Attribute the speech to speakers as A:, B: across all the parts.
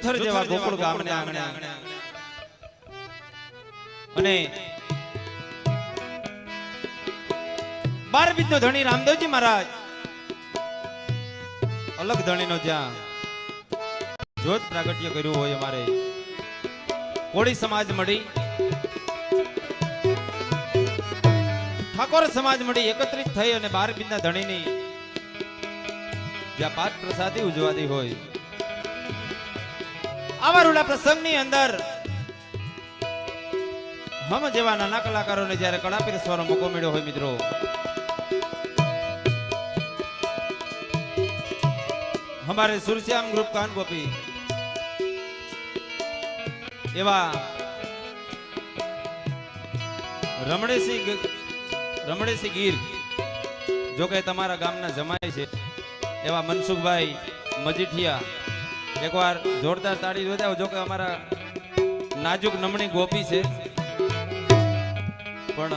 A: જુથર જેવા ગોકુળ ગામને આંગણે અને બાર બીજનો ધણી રામદેવજી મહારાજ. અલગ ધણીનો જ્યાં જોત પ્રાગટ્ય કર્યું હોય અમારે. કોળી સમાજ મળી. ઠાકોર સમાજ મળી એકત્રિત થઈ અને બાર બીજના ધણીની જ્યાં પાઠ પ્રસાદી ઉજવાતી હોય. આવા પ્રસંગની અંદર હમ જેવા નાના કલાકારોને જ્યારે કળા પીરસવાનો મોકો મળ્યો હોય મિત્રો. અમારે સુરશ્યામ ગ્રુપ કાન ગોપી. એવા રમણેસિંહ રમણેસિંહ ગીર જો કે તમારા ગામના જમાય છે, એવા મનસુખભાઈ મજીઠિયા એકવાર જોરદાર તાળી વધાવો. જો કે અમારા નાજુક નમણી ગોપી છે. પણ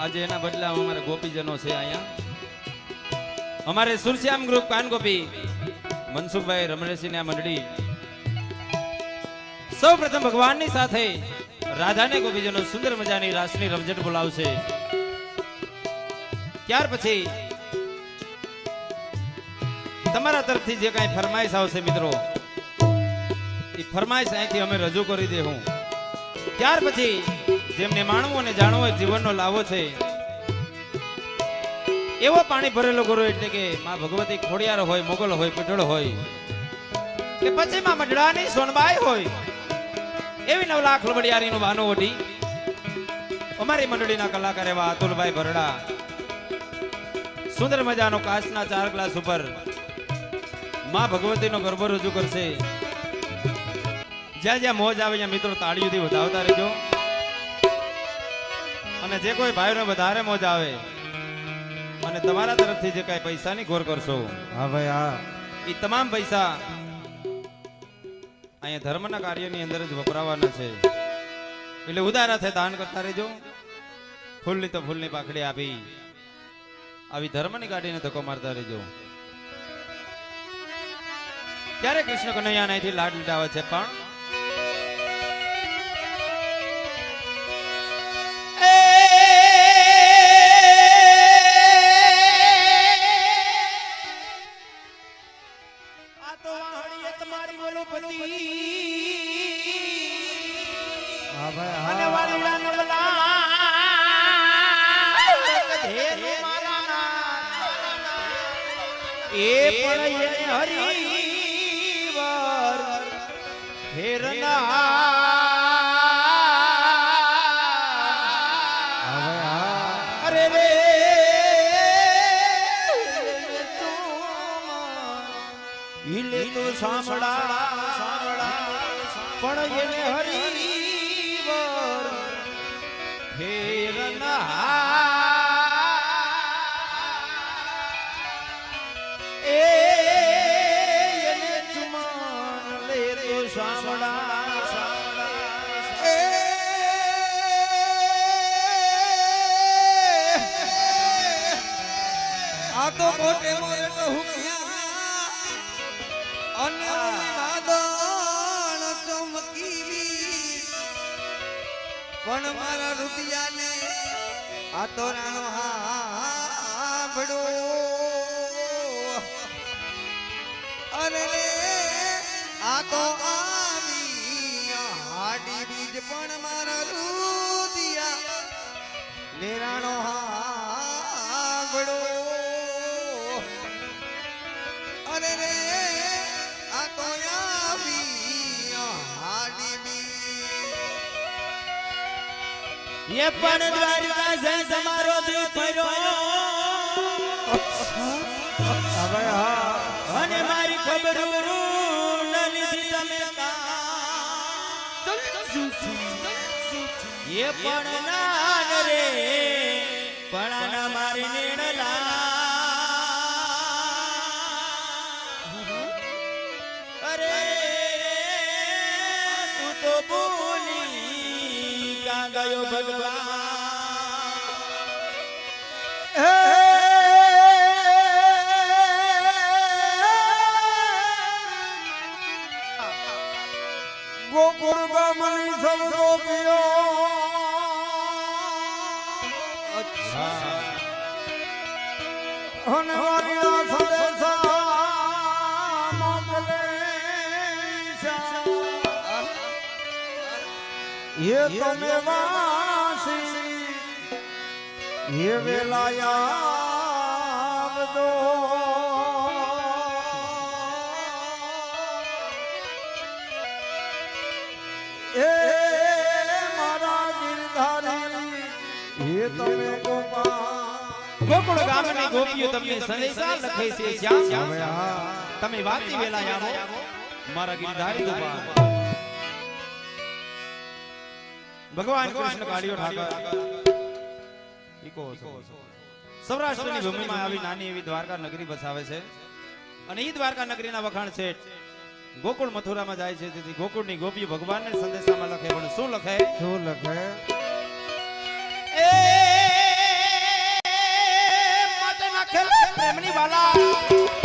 A: આજે એના બદલા અમારા ગોપીજનો છે અહીંયા. અમારે સુરશ્યામ ગ્રુપ કાનગોપી, મનસુખભાઈ રમણેશની આ મંડળી. સૌ પ્રથમ ભગવાનની સાથે રાધાને ગોપીજનો સુંદર મજાની રાસની રમઝટ બોલાવશે. ત્યાર પછી તમારા તરફથી જે કાંઈ ફરમાઈશ આવશે મિત્રો, એ ફરમાઈશ અહીંથી અમે રજૂ કરી દે ત્યાર પછી જેમને માણવું અને જાણવું એ જીવનનો લાવો છે, એવો પાણી ભરેલો ગુરુ એટલે કે માં ભગવતી ખોડિયાર હોય, મોગલ હોય પીટળ હોય, કે પછી માં મઢડાની સોનબાઈ હોય, એવી નવ લાખ લબડિયારીનું વાનું ઓઢી અમારી મંડળીના કલાકાર એવા અતુલભાઈ ભરડા, સુંદર મજાનો કાચના ચાર ગ્લાસ ઉપર માં ભગવતીનો ગરબો રજૂ કરશે. જ્યાં જ્યાં મોજ આવે ત્યાં મિત્રો તાળીઓથી વધાવતા રહેજો. અને જે કોઈ ભાઈઓને વધારે મોજ આવે અને તમારા તરફથી જે કાંઈ પૈસાની ઘોર કરશો
B: હા ભાઈ હા.
A: એ તમામ પૈસા અહીંયા ધર્મના કાર્યની અંદર જ વપરાવાના છે. એટલે ઉદાહરણ દાન કરતા રહેજો. ફૂલની તો ફૂલની પાખડી આપી. આવી ધર્મની ગાડીને ધક્કો મારતા રહેજો. ત્યારે કૃષ્ણ કનૈયા અહીંથી લાડ લીધા છે પણ हिले તો સાંભળા સાંભળા પણ એને હરિવર ફેરના
B: પણ મારા રૂપિયાને આ તો રાણો હાંભળો. અરે આ તો આવી હાડી બીજ પણ મારા રૂપિયા. નિરાણો હાંભળો
A: એ પણ દ્વારકા છે, તમારો ફર્યો
B: હવે હા
A: અને મારી ખબર ન લીધી તમે. એ પણ નાન રે, પણ કાં
C: વેલાયા આવજો એ મારા ગિરધારી એ તમે ગોપાલ
A: ગોકુળ ગામની ગોપીઓ તમને સંદેશા લખે છે શ્યામ તમે વાતી વેલા આવો મારા ગિરધારી ગોપાલ ભગવાન કૃષ્ણ કાળિયો ઠાકર. ઈકો સૌરાષ્ટ્રની ભૂમિમાં આવી નાની એવી દ્વારકા નગરી વસાવે છે. અને એ દ્વારકા નગરીના વખાણ છે ગોકુળ મથુરામાં જાય છે. તેથી ગોકુળની ભગવાન ભગવાનને સંદેશામાં લખે. પણ શું લખે?
C: શું લખે?
A: એ માટે નાખેલ પ્રેમની વાલા.